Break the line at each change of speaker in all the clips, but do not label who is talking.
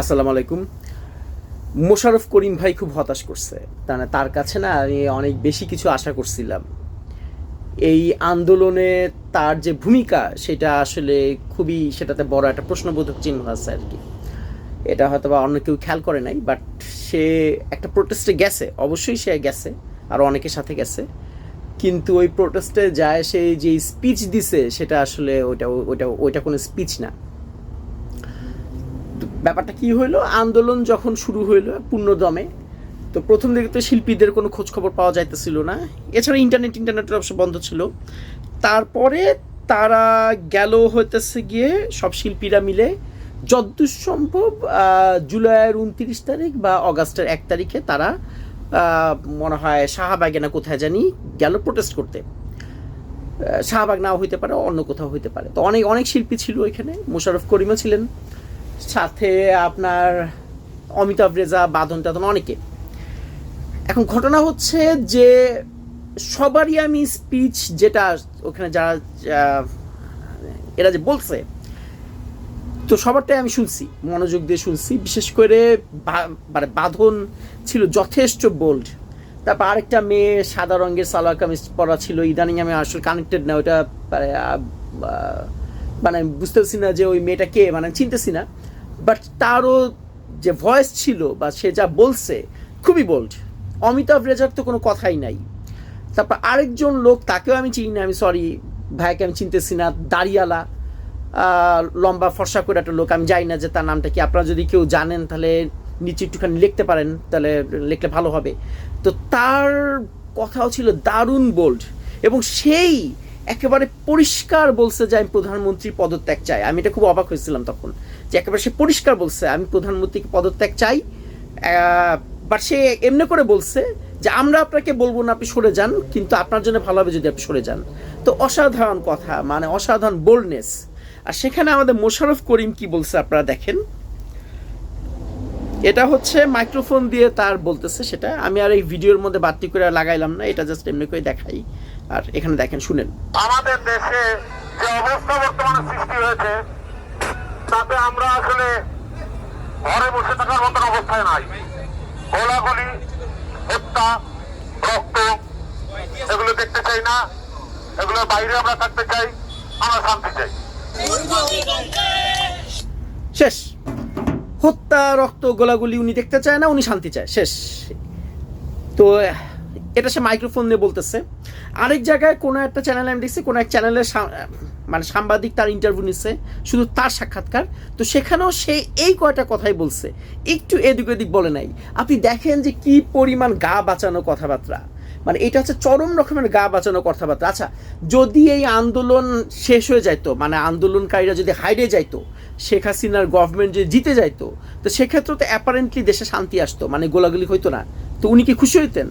আসসালামু আলাইকুম। মোশারফ করিম ভাই খুব হতাশ করছে। মানে তার কাছে না আমি অনেক বেশি কিছু আশা করছিলাম। এই আন্দোলনে তার যে ভূমিকা, সেটা আসলে খুবই, সেটাতে বড় একটা প্রশ্নবোধক চিহ্ন আছে আর কি। এটা হয়তো বা অন্য কেউ খেয়াল করে নাই বাট সে একটা প্রোটেস্টে গেছে। অবশ্যই সে গেছে, আর অনেকের সাথে গেছে। কিন্তু ওই প্রোটেস্টে যায়, সে যে স্পিচ দিছে, সেটা আসলে ওইটা ওইটা ওইটা কোনো স্পিচ না। ব্যাপারটা কি হইল? আন্দোলন যখন শুরু হইল পূর্ণদমে তো প্রথম দিকে তো শিল্পীদের কোনো খোঁজ খবর পাওয়া যাইতেছিল না। এছাড়া ইন্টারনেট ইন্টারনেটের অবশ্য বন্ধ ছিল। তারপরে তারা গেল হইতেছে গিয়ে সব শিল্পীরা মিলে যতদূর সম্ভব জুলাইয়ের উনত্রিশ তারিখ বা অগাস্টের এক তারিখে তারা মনে হয় শাহবাগে না কোথায় জানি গেল প্রোটেস্ট করতে। শাহবাগ নাও হইতে পারে, অন্য কোথাও হইতে পারে। তো অনেক অনেক শিল্পী ছিল এখানে। মোশারফ করিমও ছিলেন। সাথে আপনার অমিতাভ রেজা বাঁধন টাধন অনেকে। এখন ঘটনা হচ্ছে যে সবারই আমি স্পিচ যেটা ওখানে যারা এরা যে বলছে তো সবারটাই আমি শুনছি মনোযোগ দিয়ে শুনছি। বিশেষ করে মানে বাঁধন ছিল যথেষ্ট বোল্ড তারপর আরেকটা মেয়ে সাদা রঙের সালোয়ার কামিজ পরা ছিল ইদানিং আমি আসলে কানেক্টেড না ওটা মানে, মানে বুঝতেছি না যে ওই মেয়েটা কে মানে চিনতেছি না। বাট তারও যে ভয়েস ছিল বা সে যা বলছে, খুবই বোল্ড অমিতাভ রেজার তো কোনো কথাই নাই। তারপর আরেকজন লোক, তাকেও আমি চিনি না, আমি সরি ভাইকে আমি চিনতেছি না, দাড়িয়ালা। লম্বা ফর্সা করে একটা লোক, আমি জানি না যে তার নামটা কি। আপনারা যদি কেউ জানেন, তাহলে নিচে একটুখানি লিখতে পারেন, তাহলে লিখলে ভালো হবে। তো তার কথাও ছিল দারুণ বোল্ড এবং সেই একেবারে পরিষ্কার বলছে যে আমি প্রধানমন্ত্রী পদত্যাগ চাই। আমি এটা খুব অবাক হয়েছিলাম তখন। যে একেবারে সে পরিষ্কার বলছে, আমি প্রধানমন্ত্রীকে পদত্যাগ চাই। বাট সে এমনি করে বলছে যে, আমরা আপনাকে বলব না আপনি সরে যান, কিন্তু আপনার জন্য ভালো হবে যদি আপনি সরে যান। তো অসাধারণ কথা মানে অসাধারণ বোল্ডনেস আর সেখানে আমাদের মোশারফ করিম কি বলছে আপনারা দেখেন। এটা হচ্ছে মাইক্রোফোন দিয়ে তার বলতেছে সেটা। আমি আর এই ভিডিওর মধ্যে বাড়তি করে লাগাইলাম না, এটা জাস্ট এমনি করে দেখাই। আর এখানে দেখেন, শুনেন।
আমাদের দেশে যে অবস্থা বর্তমানে সৃষ্টি হয়েছে তাতে আমরা আসলে ঘরে বসে থাকার মতন অবস্থায় নাই। গোলাগুলি হত্যা, রক্ত, এগুলো দেখতে চাই না। এগুলো বাইরে আমরা থাকতে চাই, আমরা শান্তি চাই।
শেষ। হত্যা, রক্ত, গোলাগুলি উনি দেখতে চায় না, উনি শান্তি চায়। শেষ। তো এটা সে মাইক্রোফোন নিয়ে বলতেছে। আরেক জায়গায় কোনো একটা চ্যানেলে আমি দেখছি কোনো এক চ্যানেলের মানে সাংবাদিক তার ইন্টারভিউ নিচ্ছে শুধু তার সাক্ষাৎকার। তো সেখানেও সে এই কয়টা কথাই বলছে। একটু এদিক ওদিক বলে নাই। আপনি দেখেন যে কি পরিমাণ গা বাঁচানো কথাবার্তা। মানে এটা হচ্ছে চরম রকমের গা বাঁচানো কথাবার্তা। আচ্ছা যদি এই আন্দোলন শেষ হয়ে যাইতো মানে আন্দোলনকারীরা যদি হাইডে যাইতো, শেখ হাসিনার গভর্নমেন্ট যদি জিতে যাইতো, তো সেক্ষেত্রে তো অ্যাপারেন্টলি দেশে শান্তি আসতো মানে গোলাগুলি হইতো না। তো উনি কি খুশি হইতেন?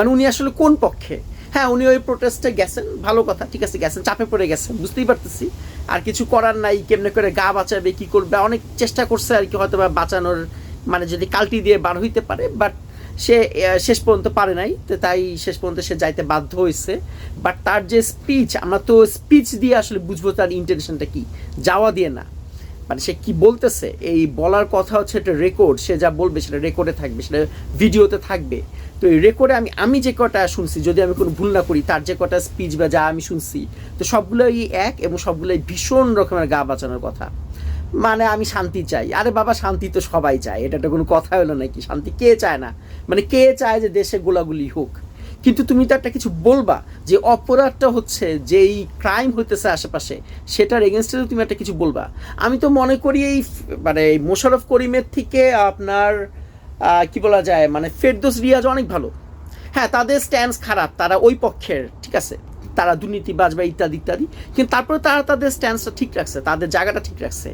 মানে উনি আসলে কোন পক্ষে? হ্যাঁ উনি ওই প্রোটেস্টে গেছেন, ভালো কথা, ঠিক আছে, গেছেন, চাপে পড়ে গেছেন, বুঝতেই পারতেছি। আর কিছু করার নাই, কেমনে করে গা বাঁচাবে, কি করবে, অনেক চেষ্টা করছে আর কি হয়তো বা বাঁচানোর মানে যদি কালটি দিয়ে বার হইতে পারে বাট সে শেষ পর্যন্ত পারে নাই, তো তাই শেষ পর্যন্ত সে যাইতে বাধ্য হয়েছে বাট তার যে স্পিচ আমরা তো স্পিচ দিয়ে আসলে বুঝব তার ইন্টেনশনটা কি, যাওয়া দিয়ে না। মানে সে কি বলতেছে? এই বলার কথা হচ্ছে একটা রেকর্ড সে যা বলবে সেটা রেকর্ডে থাকবে, সেটা ভিডিওতে থাকবে। তো এই রেকর্ডে আমি আমি যে কটা শুনছি, যদি আমি কোনো ভুল না করি, তার যে কটা স্পিচ বা যা আমি শুনছি, তো সবগুলোই এক এবং সবগুলোই ভীষণ রকমের গা বাঁচানোর কথা। মানে আমি শান্তি চাই। আরে বাবা, শান্তি তো সবাই চায়। এটা তো কোনো কথা হলো নাকি? শান্তি কে চায় না? মানে কে চায় যে দেশে গোলাগুলি হোক? কিন্তু তুমি তো একটা কিছু বলবা যে অপরাধটা হচ্ছে যেই ক্রাইম হইতেছে আশেপাশে, সেটার এগেনস্টে তো তুমি একটা কিছু বলবা। আমি তো মনে করি এই মানে এই মোশাররফ করিমের থেকে আপনার কি বলা যায় মানে ফেরদোস রিয়াজ অনেক ভালো। হ্যাঁ তাদের স্ট্যান্স খারাপ, তারা ওই পক্ষের, ঠিক আছে? তারা দুর্নীতিবাজ বা ইত্যাদি ইত্যাদি। কিন্তু তারপরে তারা তাদের স্ট্যান্সটা ঠিক রাখছে, তাদের জায়গাটা ঠিক রাখছে।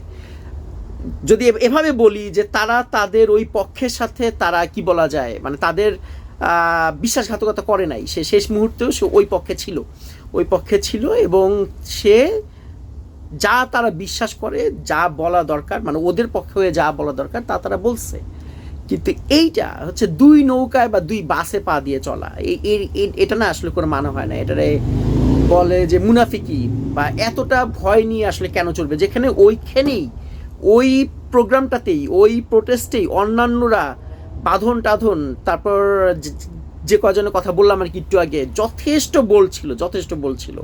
যদি এভাবে বলি যে তারা তাদের ওই পক্ষের সাথে তারা কি বলা যায় মানে তাদের বিশ্বাসঘাতকতা করে নাই। সে শেষ মুহূর্তেও সে ওই পক্ষে ছিল। ওই পক্ষে ছিল এবং সে যা তারা বিশ্বাস করে, যা বলা দরকার মানে ওদের পক্ষে হয়ে যা বলা দরকার, তা তারা বলছে। কিন্তু এইটা হচ্ছে দুই নৌকায় বা দুই বাসে পা দিয়ে চলা। এটা না আসলে কোনো মানা হয় না। এটারে বলে যে মুনাফিকি বা এতটা ভয় নিয়ে আসলে কেন চলবে? যেখানে ওইখানেই ওই প্রোগ্রামটাতেই, ওই প্রোটেস্টেই অন্যান্যরা বাঁধন টাধন, তারপর যে- কজনের কথা বললাম আর কি একটু আগে, যথেষ্ট বলছিল যথেষ্ট বলছিল,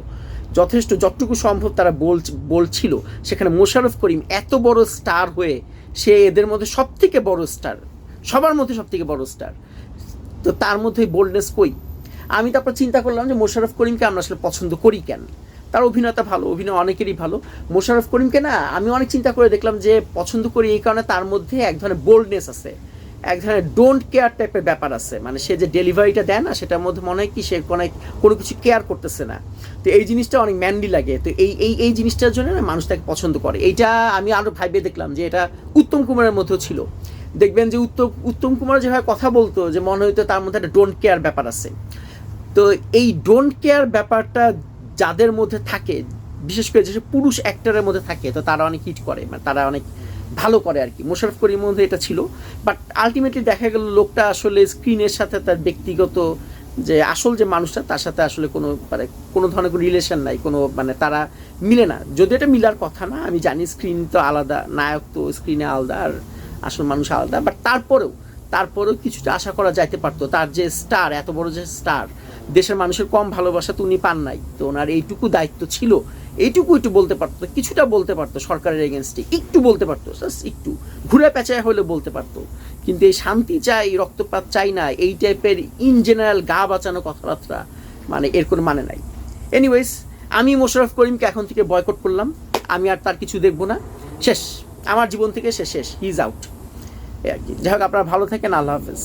যথেষ্ট যতটুকু সম্ভব তারা বল, বলছিল। সেখানে মোশারফ করিম এত বড় স্টার হয়ে সে এদের মধ্যে সব থেকে বড় স্টার, সবার মধ্যে সব থেকে বড় স্টার। তো তার মধ্যে বোল্ডনেস কই? আমি তারপর চিন্তা করলাম যে মোশারফ করিমকে আমরা আসলে পছন্দ করি কেন? তার অভিনেতা ভালো, অভিনয় অনেকেরই ভালো। মোশাররফ করিমকে না, আমি অনেক চিন্তা করে দেখলাম যে পছন্দ করি এই কারণে তার মধ্যে এক ধরনের বোল্ডনেস আছে। এক ধরনের ডোন্ট কেয়ার টাইপের ব্যাপার আছে। মানে সে যে ডেলিভারিটা দেয় না, সেটার মধ্যে মনে হয় কি সে কোনো কোনো কিছু কেয়ার করতেছে না। তো এই জিনিসটা অনেক ম্যান্ডি লাগে। তো এই এই এই জিনিসটার জন্য না মানুষ তাকে পছন্দ করে। এইটা আমি আরও ভাইবে দেখলাম যে এটা উত্তম কুমারের মধ্যেও ছিল। দেখবেন যে উত্তম উত্তম কুমার যেভাবে কথা বলতো, যে মনে হইতো তার মধ্যে একটা ডোন্ট কেয়ার ব্যাপার আছে। তো এই ডোন্ট কেয়ার ব্যাপারটা যাদের মধ্যে থাকে, বিশেষ করে যেসব পুরুষ অ্যাক্টরের মধ্যে থাকে, তো তারা অনেক হিট করে। মানে তারা অনেক ভালো করে আর কি। মোশারফ করিমের মধ্যে এটা ছিল। বাট আলটিমেটলি দেখা গেল লোকটা আসলে স্ক্রিনের সাথে তার ব্যক্তিগত যে আসল যে মানুষটা, তার সাথে আসলে কোনো মানে কোনো ধরনের কোনো রিলেশন নাই, কোনো মানে তারা মিলে না। যদি এটা মিলার কথা না, আমি জানি স্ক্রিন তো আলাদা, নায়ক তো স্ক্রিনে আলাদা আর আসল মানুষ আলাদা। বাট তারপরেও তারপরেও কিছুটা আশা করা যাইতে পারতো। তার যে স্টার এত বড় যে স্টার দেশের মানুষের কম ভালোবাসা তো উনি পান নাই। তো ওনার এইটুকু দায়িত্ব ছিল। এইটুকু একটু বলতে পারতো, কিছুটা বলতে পারতো সরকারের এগেনস্টে একটু বলতে পারতো একটু। ঘুরে পেঁচায় হলে বলতে পারতো। কিন্তু এই শান্তি চাই, রক্তপাত চাই না, এই টাইপের ইন জেনারেল গা বাঁচানো কথাবার্তা মানে এর কোনো মানে নাই। এনিওয়েজ আমি মোশাররফ করিমকে এখন থেকে বয়কট করলাম। আমি আর তার কিছু দেখব না। শেষ। আমার জীবন থেকে সে শেষ। হি ইজ আউট যাই হোক, আপনারা ভালো থাকেন। আল্লাহ হাফেজ।